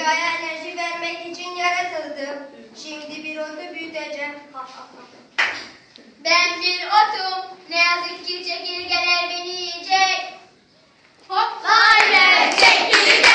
Dünyaya enerji vermek için yaratıldım. Şimdi bir otu büyüteceğim. Ben bir otum. Ne yazık ki çekirgeler beni yiyecek. Hop. Hayır çekirge.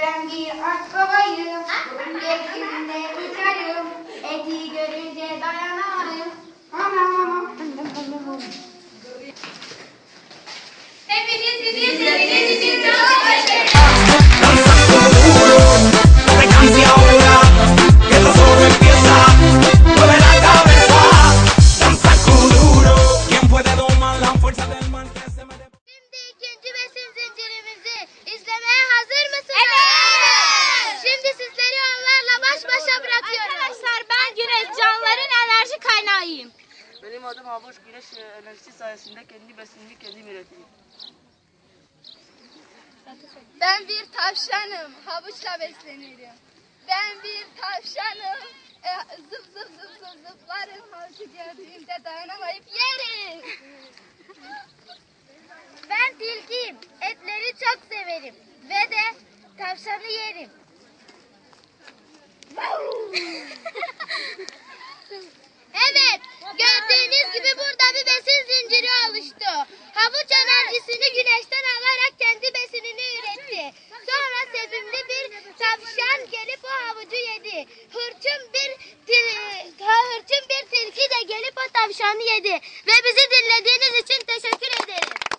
Ben bir at babayım, gökyüzünde uçarım, eti görünce dayanamadım. Benim adım Havuç Güneş e, enerjisi sayesinde kendi besinimi kendim üretiyorum. Ben bir tavşanım. Havuçla beslenirim. Ben bir tavşanım. E, zıp zıp zıp zıp zıplarım. Havucu gördüğümde dayanamayıp yerim. Ben tilkiyim. Etleri çok severim. Ve de tavşanı yerim. Evet, Hırçın bir hırçın bir tilki de gelip o tavşanı yedi. Ve bizi dinlediğiniz için teşekkür ederiz.